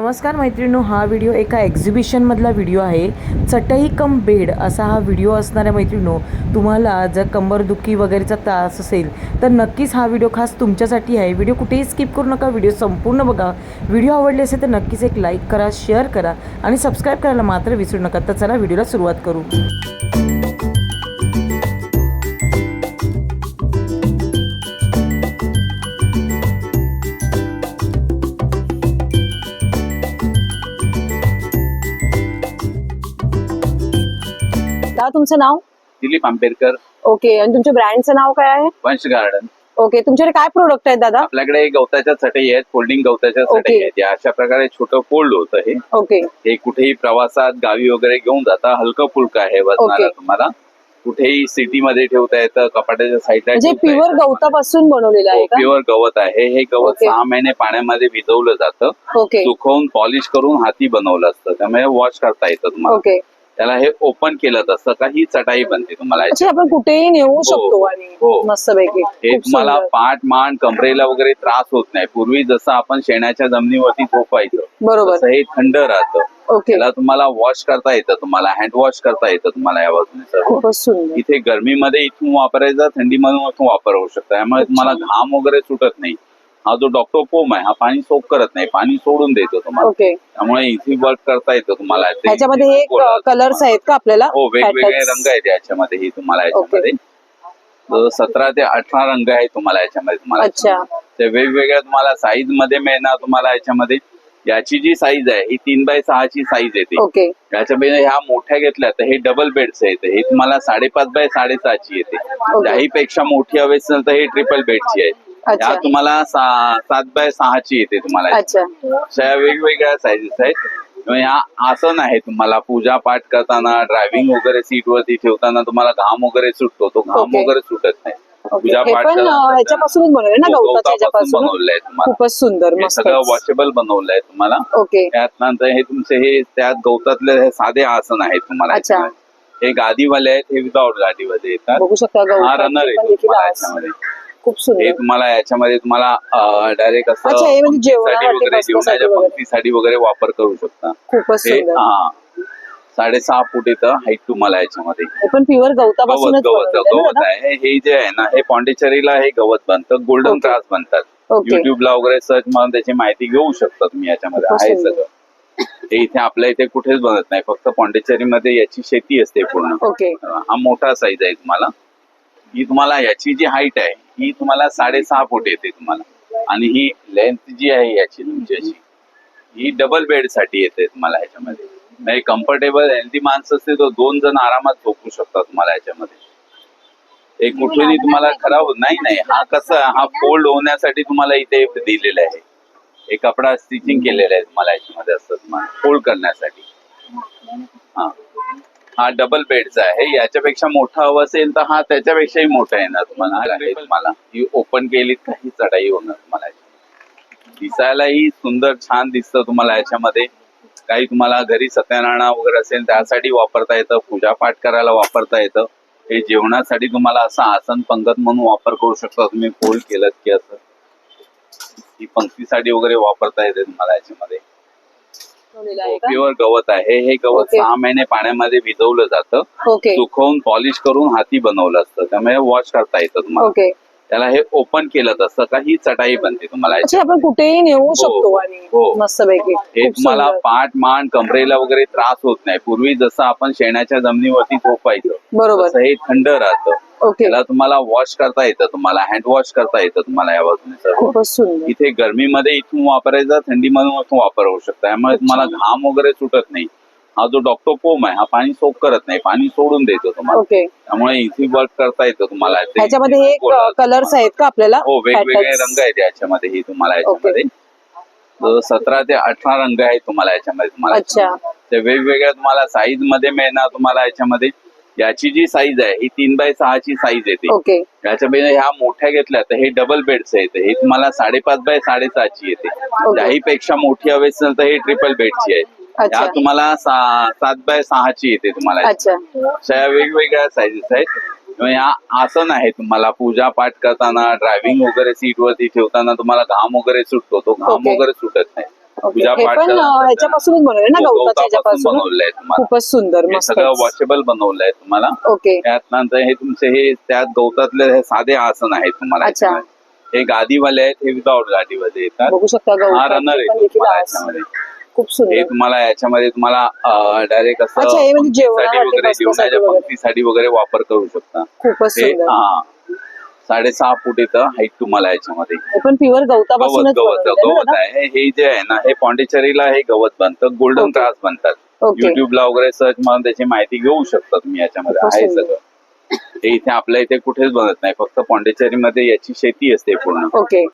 नमस्कार मैत्रिणू हा व्हिडिओ एका एक्झिबिशनमधला व्हिडिओ आहे. चटई कम बेड असा हा व्हिडिओ असणाऱ्या मैत्रिणू तुम्हाला जर कंबरदुखी वगैरेचा त्रास असेल तर नक्कीच हा व्हिडिओ खास तुमच्यासाठी आहे. व्हिडिओ कुठेही स्किप करू नका व्हिडिओ संपूर्ण बघा. व्हिडिओ आवडले असेल तर नक्कीच एक लाईक करा शेअर करा आणि सबस्क्राईब करायला मात्र विसरू नका. तर चला व्हिडिओला सुरुवात करू. दादा तुमचं नाव? दिलीप आंबेडकर. ओके आणि तुमच्या ब्रँडचं नाव काय आहे? वंश गार्डन. ओके तुमच्याकडे काय प्रोडक्ट आहेत दादा? आपल्याकडे गवताच्या चटई आहेत फोल्डिंग गवताच्या Okay. चटई आहेत. या अशा प्रकारे छोटं फोल्ड होतं हे. ओके हे कुठेही प्रवासात गावी वगैरे घेऊन जाता हलकं फुलकं आहे वजनाला Okay. तुम्हाला. कुठेही सिटी मध्ये ठेवता येतं कपाटाच्या साईडला म्हणजे प्युअर गवतापासून बनवलेलं आहे का? प्युअर गवत आहे. हे गवत Okay. सहा महिने पाण्यामध्ये भिजवलं जातं. ओके सुकवून पॉलिश करून हाती बनवलं असतं. त्यामुळे वॉश करता येतं तुम्हाला. ओके त्याला हे ओपन केलं तसं का ही चटाई बनते तुम्हाला अच्छा आपण कुठेही नेऊ शकतो आणि हो. मस्त पैकी हे तुम्हाला पाठ मान कमरेला वगैरे त्रास होत नाही. पूर्वी जसं आपण शेणाच्या जमिनीवरती झोपायचं बरोबर. तसं हे थंड राहतं. ओके. त्याला तुम्हाला वॉश करता येतं तुम्हाला हँड वॉश करता येतं तुम्हाला या बाजूने सर्व. खूपच सुंदर. इथे गरमीमध्ये इथून वापरायचा थंडीमधून इथून वापर होऊ शकतो त्यामुळे तुम्हाला घाम वगैरे सुटत नाही. हा जो डॉक्टर पोम आहे हा पाणी सोक करत नाही पाणी सोडून देतो तुम्हाला. ओके. त्यामुळे इथे वर्क करता येतं तुम्हाला. ते- ह्याच्यामध्ये हे कलर्स आहेत का आपल्याला? हो वेगवेगळे Patterns? रंग आहेत याच्यामध्ये ही तुम्हाला याच्यामध्ये. तर सतरा ते अठरा रंग आहेत तुम्हाला याच्यामध्ये तुम्हाला अच्छा. ते वेगवेगळ्या तुम्हाला साईजमध्ये मिळणार तुम्हाला याच्यामध्ये. याची जी साईज आहे ही तीन बाय सहाची साईज येते ओके. याच्यामध्ये ह्या मोठ्या घेतल्या तर हे डबल बेडचे येते हे तुम्हाला साडेपाच बाय साडेसहाची येते. त्याही पेक्षा मोठी हवी असेल तर हे ट्रिपल बेडची आहे. अच्छा. ह्या तुम्हाला सा- सात बाय सहाची येते तुम्हाला. अच्छा. अशा वेगवेगळ्या साईजेस आहेत. ह्या आसन आहे तुम्हाला पूजा पाठ करताना ड्रायव्हिंग वगैरे सीट वरती ठेवताना तुम्हाला घाम वगैरे सुटतो तो घाम Okay. वगैरे सुटत नाही. ओके पूजा हे पाठ पण करताना- अं, ह्याच्यापासूनच बनवलंय ना हो, गवताच्या गवतापासून ह्याच्यापासून? बनवलंय तुम्हाला. खूपच सुंदर हे मस्त सगळं वॉशेबल बनवलंय तुम्हाला. ओके त्यात नंतर हे तुमचे हे त्यात गवतातले हे साधे आसन आहेत तुम्हाला. अच्छा. याच्यामध्ये. हे गादीवाले आहेत हे विदाऊट गादीवाले येतात. बघू शकता हा रनर आहे तुम्हाला. याच्यामध्ये. खूप हे सुंदर तुम्हाला याच्यामध्ये तुम्हाला डायरेक्ट असं अच्छा, हे म्हणजे पंक्तीसाठी जेवणासाठी वगैरे बसण्यासाठी जेवणाच्या वगैरे. पंक्तीसाठी वगैरे वापर करू शकता. खूपच हे सुंदर. हा. साडेसहा फूट येतं हाईट तुम्हाला याच्यामध्ये. हे पण प्युअर गवत गवतापासूनच गवत बनवलेलं आहे ना गवत? आहे. हे जे आहे ना हे पॉंडिचेरीला हे गवत बनतं. Golden Okay. क्रास बनतात. Okay. युट्यूबला वगैरे सर्च मारून त्याची माहिती घेऊ शकता तुम्ही याच्यामध्ये. खूपच आहे सुंदर. सगळं. हे इथे आपल्या इथे कुठेच बनत नाही. फक्त पॉंडिचेरीमध्ये याची शेती असते पूर्ण. ओके हा मोठा साईज आहे तुम्हाला. ही तुम्हाला याची जी हाईट आहे ही तुम्हाला साडेसहा फूट येते तुम्हाला. आणि ही लेंथ जी आहे याची तुमची अशी ही डबल बेडसाठी येते तुम्हाला ह्याच्यामध्ये म्हणजे कम्फर्टेबल हेल्दी माणसं असते तो दोन जण आरामात झोपू शकतात तुम्हाला याच्यामध्ये. एक कुठेही तुम्हाला खराब नाही नाही हा कसा हा फोल्ड होण्यासाठी तुम्हाला इथे दिलेला आहे. हे कपडा स्टिचिंग केलेला आहे तुम्हाला याच्यामध्ये असतं तुम्हाला फोल्ड करण्यासाठी. हा. हा डबल बेडचा आहे. याच्यापेक्षा मोठा हवा असेल तर हा त्याच्यापेक्षाही मोठा येणार तुम्हाला. तुम्हाला ही ओपन केली काही चढाई होणार तुम्हाला. दिसायलाही सुंदर छान दिसतं तुम्हाला याच्यामध्ये. काही तुम्हाला घरी सत्यनारायण वगैरे असेल त्यासाठी वापरता येतं पूजा पाठ करायला वापरता येतं. हे जेवणासाठी तुम्हाला असं आसन पंगत म्हणून वापर करू शकता तुम्ही. फोल्ड केलं की असं. ही पंक्तीसाठी वगैरे वापरता येते तुम्हाला याच्यामध्ये. बनवलेलं आहे का? प्युअर गवत आहे. हे गवत Okay. सहा महिने पाण्यामध्ये भिजवलं जातं. ओके. सुकवून पॉलिश करून हाती बनवलं असतं. त्यामुळे वॉश करता येतं तुम्हाला. ओके. त्याला हे ओपन केलं तसं का ही चटाई बनते तुम्हाला. अच्छा. आपण कुठेही नेऊ शकतो आणि हो. पैकी हे खूप तुम्हाला सुंदर. पाठ मान कमरेला वगैरे त्रास होत नाही. पूर्वी जसं आपण शेणाच्या जमिनीवरती झोपायचं बरोबर. तसं हे थंड राहतं. ओके त्याला तुम्हाला वॉश करता येतं तुम्हाला हँड वॉश करता येतं तुम्हाला या बाजूने सर्व खूपच सुंदर. इथे गरमीमध्ये इथून वापरायचा थंडीमधून इथून वापर होऊ शकतो. त्यामुळे तुम्हाला घाम वगैरे सुटत नाही. हा जो डॉक्टर पोम आहे हा पाणी सोक करत नाही. पाणी सोडून देतो तुम्हाला. ओके त्यामुळे इथे वर्क करता येतं तुम्हाला. ते- ह्याच्यामध्ये हे कलर्स आहेत का आपल्याला? हो वेगवेगळे Patterns? रंग आहेत याच्यामध्ये. ही तुम्हाला याच्यामध्ये. तर सतरा ते अठरा रंग आहेत तुम्हाला याच्यामध्ये तुम्हाला. अच्छा. ते वेगवेगळ्या तुम्हाला साईजमध्ये मिळणार तुम्हाला याच्यामध्ये. याची जी साईज आहे ही तीन बाय सहाची साईज येते ओके याच्यामध्ये ह्या मोठ्या घेतल्या तर हे डबल बेडचे येते हे तुम्हाला साडेपाच बाय साडेसहाची येते. त्याही पेक्षा मोठी हवी असेल तर हे ट्रिपल बेडची आहे. ह्या तुम्हाला सात बाय सहाची येते तुम्हाला. अच्छा. अशा या वेगवेगळ्या साईजेस आहेत. ह्या आसन आहे तुम्हाला पूजा पाठ करताना ड्रायव्हिंग वगैरे सीट वरती ठेवताना तुम्हाला घाम वगैरे सुटतो. तो घाम. वगैरे सुटत पूजा हे पण अं, ह्याच्यापासूनच बनवलंय ना गवताच्या ह्याच्यापासून? बनवलंय तुम्हाला. खूपच सुंदर हे मस्त सगळं वॉशेबल बनवलंय तुम्हाला. ओके. त्यानंतर हे तुमचे हे त्यात गवतातले हे साधे आसन आहेत तुम्हाला. अच्छा. याच्यामध्ये. हे गादीवाले आहेत हे विदाऊट गादीवाले येतात. बघू शकता हा गवताचे रनर पण येतो देखील तुम्हाला आस. याच्यामध्ये. खूप हे सुंदर तुम्हाला याच्यामध्ये तुम्हाला डायरेक्ट असं अच्छा, हे म्हणजे पंक्तीसाठी जेवणासाठी, वगैरे बसण्यासाठी जेवणाच्या वगैरे. पंक्तीसाठी वगैरे वापर करू शकता. खूपच सुंदर. हा. साडेसहा फूट इथं हाईट तुम्हाला याच्यामध्ये. पण प्युअर गवत गवतापासूनच गवत गवत दादा? आहे हे जे आहे ना हे पॉंडिचेरीला हे गवत बनतं. गोल्डन. क्रास बनतात. युट्यूबला वगैरे सर्च मारून त्याची माहिती घेऊ शकता तुम्ही याच्यामध्ये. आहे. सगळं. हे इथे आपल्या इथे कुठेच बनत नाही. फक्त पॉंडिचेरीमध्ये याची शेती असते पूर्ण. ओके